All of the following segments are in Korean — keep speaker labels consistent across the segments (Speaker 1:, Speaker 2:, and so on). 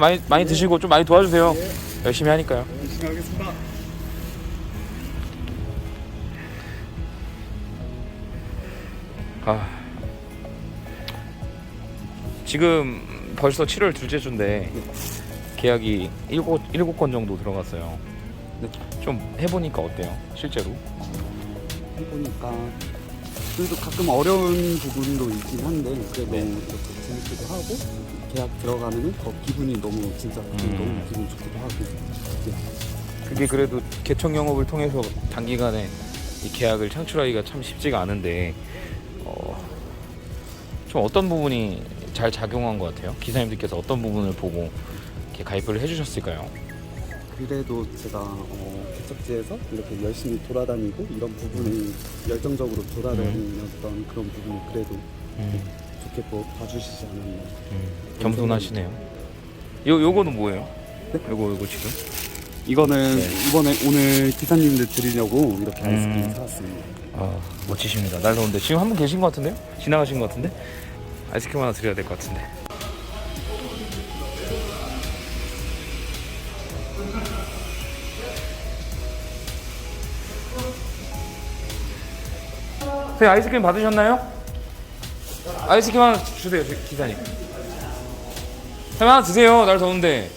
Speaker 1: 많이 많이 드시고 좀 많이 도와주세요. 열심히 하니까요.
Speaker 2: 열심히 하겠습니다.
Speaker 1: 아 지금 벌써 7월 둘째 주인데 계약이 7, 7건 정도 들어갔어요.
Speaker 2: 네.
Speaker 1: 좀 해보니까 어때요? 실제로?
Speaker 2: 해보니까 그래도 가끔 어려운 부분도 있긴 한데 그래도
Speaker 1: 네.
Speaker 2: 이렇게 재밌기도 하고 계약 들어가면은 더 기분이 너무 진짜
Speaker 1: 음.
Speaker 2: 너무 기분 좋기도 하고
Speaker 1: 그게 그래도 개청 영업을 통해서 단기간에 이 계약을 창출하기가 참 쉽지가 않은데 어, 좀 어떤 부분이 잘 작용한 것 같아요? 기사님들께서 어떤 부분을 보고 이렇게 가입을 해주셨을까요?
Speaker 2: 그래도 제가 어, 개척지에서 이렇게 열심히 돌아다니고 이런 부분을 열정적으로 돌아다녔던 그런 부분을 그래도 좋게 또 봐주시지 않았나
Speaker 1: 겸손하시네요. 요 요거는 뭐예요?
Speaker 2: 네?
Speaker 1: 요거 요거 지금?
Speaker 2: 이거는
Speaker 1: 네.
Speaker 2: 이번에 오늘 기사님들 드리려고 이렇게 아이스크림
Speaker 1: 음.
Speaker 2: 사왔습니다
Speaker 1: 아 멋지십니다. 날 더운데 지금 한 분 계신 것 같은데요? 지나가신 것 같은데? 아이스크림 하나 드려야 될 것 같은데. 선생님 아이스크림 받으셨나요? 아이스크림 하나 주세요 저- 기사님. 선생님 하나 드세요. 날 더운데.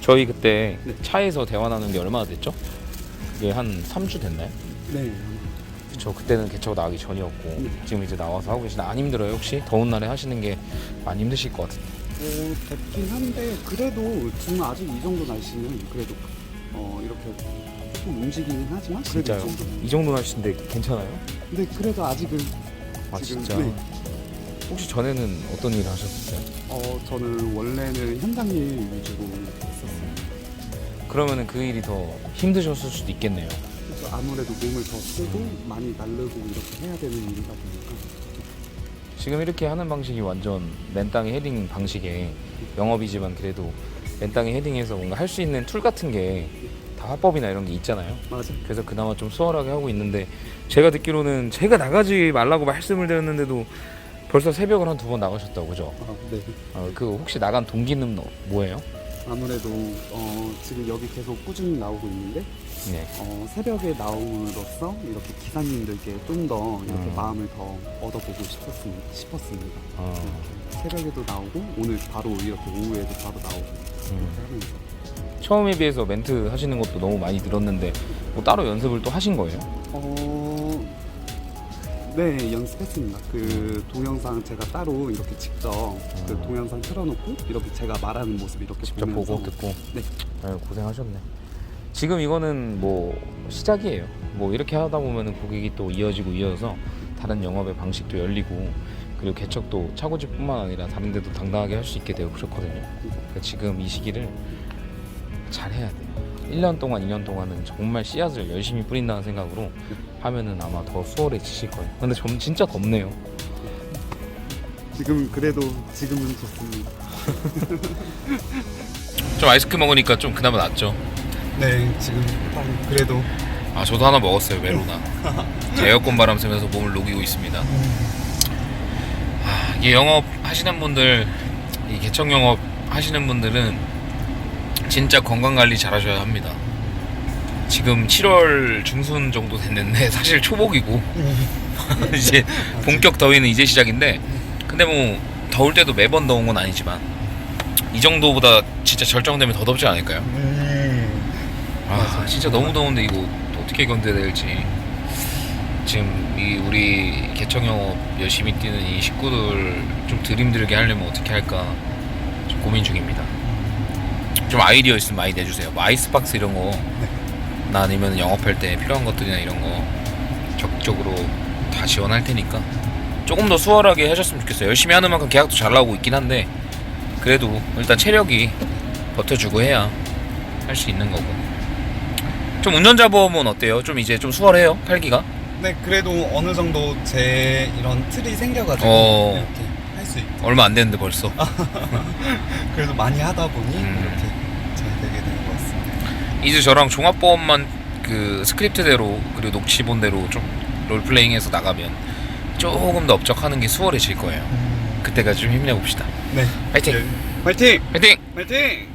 Speaker 1: 저희 그때
Speaker 2: 네.
Speaker 1: 차에서 대화 나눈 게 얼마나 됐죠? 그게 한 3주 됐나요?
Speaker 2: 네
Speaker 1: 그쵸 그때는 개척 나가기 전이었고
Speaker 2: 네.
Speaker 1: 지금 이제 나와서 하고 계시는데 안 힘들어요 혹시? 더운 날에 하시는 게 많이 힘드실 것 같은데
Speaker 2: 어, 덥긴 한데 그래도 지금 아직 이 정도 날씨는 그래도 어, 이렇게 조금 움직이긴 하지만 그래도
Speaker 1: 진짜요?
Speaker 2: 이 정도는.
Speaker 1: 이 정도 날씨인데 괜찮아요?
Speaker 2: 근데 그래도 아직은
Speaker 1: 아
Speaker 2: 지금,
Speaker 1: 진짜?
Speaker 2: 네.
Speaker 1: 혹시 전에는 어떤 일을 하셨어요?
Speaker 2: 어, 저는 원래는 현장 일 위주로 했었어요.
Speaker 1: 그러면은 그 일이 더 힘드셨을 수도 있겠네요
Speaker 2: 그래서 아무래도 몸을 더 쓰고 많이 나르고 이렇게 해야 되는 일이다 보니까
Speaker 1: 지금 이렇게 하는 방식이 완전 맨땅에 헤딩 방식의 영업이지만 그래도 맨땅에 헤딩해서 뭔가 할 수 있는 툴 같은 게 다 화법이나 이런 게 있잖아요
Speaker 2: 맞아.
Speaker 1: 그래서 그나마 좀 수월하게 하고 있는데 제가 듣기로는 제가 나가지 말라고 말씀을 드렸는데도 벌써 새벽을 한 두 번 나가셨다고 그죠?
Speaker 2: 아, 네.
Speaker 1: 어, 그 혹시 나간 동기는 뭐- 뭐예요?
Speaker 2: 아무래도 어, 지금 여기 계속 꾸준히 나오고 있는데
Speaker 1: 네.
Speaker 2: 어, 새벽에 나옴으로써 이렇게 기사님들께 좀 더 이렇게
Speaker 1: 음.
Speaker 2: 마음을 더 얻어보고 싶었습니다. 싶었습니다.
Speaker 1: 어,
Speaker 2: 새벽에도 나오고 오늘 바로 이렇게 오후에도 바로 나오고
Speaker 1: 음.
Speaker 2: 이렇게 하면서
Speaker 1: 처음에 비해서 멘트 하시는 것도 너무 많이 늘었는데 뭐 따로 연습을 또 하신 거예요?
Speaker 2: 어, 네 연습했습니다. 그 동영상 제가 따로 이렇게 직접 그
Speaker 1: 음.
Speaker 2: 동영상 틀어놓고 이렇게 제가 말하는 모습 이렇게
Speaker 1: 직접
Speaker 2: 보면서
Speaker 1: 보고 듣고
Speaker 2: 네.
Speaker 1: 아유, 고생하셨네. 지금 이거는 뭐 시작이에요. 뭐 이렇게 하다 보면은 고객이 또 이어지고 이어서 다른 영업의 방식도 열리고 그리고 개척도 차고지뿐만 아니라 다른 데도 당당하게 할 수 있게 되고 그렇거든요. 그러니까 지금 이 시기를 잘 해야 돼요. 1년 동안, 2년 동안은 정말 씨앗을 열심히 뿌린다는 생각으로 하면은 아마 더 수월해지실 거예요. 근데 좀 진짜 덥네요.
Speaker 2: 지금 그래도 지금은 좋습니다.
Speaker 1: 좀 아이스크림 먹으니까 좀 그나마 낫죠.
Speaker 2: 네 지금 한 그래도
Speaker 1: 아 저도 하나 먹었어요 메로나 제 에어컨 바람 쐬면서 몸을 녹이고 있습니다 아, 이게 영업 하시는 분들 이 개청 영업 하시는 분들은 진짜 건강 관리 잘 하셔야 합니다 지금 7월 중순 정도 됐는데 사실 초복이고 이제 본격 더위는 이제 시작인데 근데 뭐 더울 때도 매번 더운 건 아니지만 이 정도보다 진짜 절정되면 더 덥지 않을까요? 아 진짜 너무 더운데 이거 어떻게 견뎌야 될지 지금 이 우리 개청 영업 열심히 뛰는 이 식구들 좀 드림들게 하려면 어떻게 할까 좀 고민 중입니다. 좀 아이디어 있으면 많이 내주세요. 뭐 아이스박스 이런 거, 나 아니면 영업할 때 필요한 것들이나 이런 거 적극적으로 다 지원할 테니까 조금 더 수월하게 하셨으면 좋겠어요. 열심히 하는 만큼 계약도 잘 나오고 있긴 한데 그래도 일단 체력이 버텨주고 해야 할 수 있는 거고. 좀 운전자 보험은 어때요? 좀 이제 좀 수월해요? 팔기가?
Speaker 2: 네 그래도 어느 정도 제 이런 틀이 생겨가지고
Speaker 1: 어.
Speaker 2: 이렇게 할 수 있고
Speaker 1: 얼마 안 됐는데 벌써.
Speaker 2: 그래도 많이 하다 보니
Speaker 1: 음.
Speaker 2: 이렇게 잘 되게 되는 것 같습니다.
Speaker 1: 이제 저랑 종합보험만 그 스크립트대로 그리고 녹취본대로 좀 롤플레잉해서 나가면 조금 더 업적하는 게 수월해질 거예요.
Speaker 2: 음.
Speaker 1: 그때까지 좀 힘내봅시다.
Speaker 2: 네.
Speaker 1: 화이팅!
Speaker 2: 화이팅!
Speaker 1: 화이팅!
Speaker 2: 화이팅!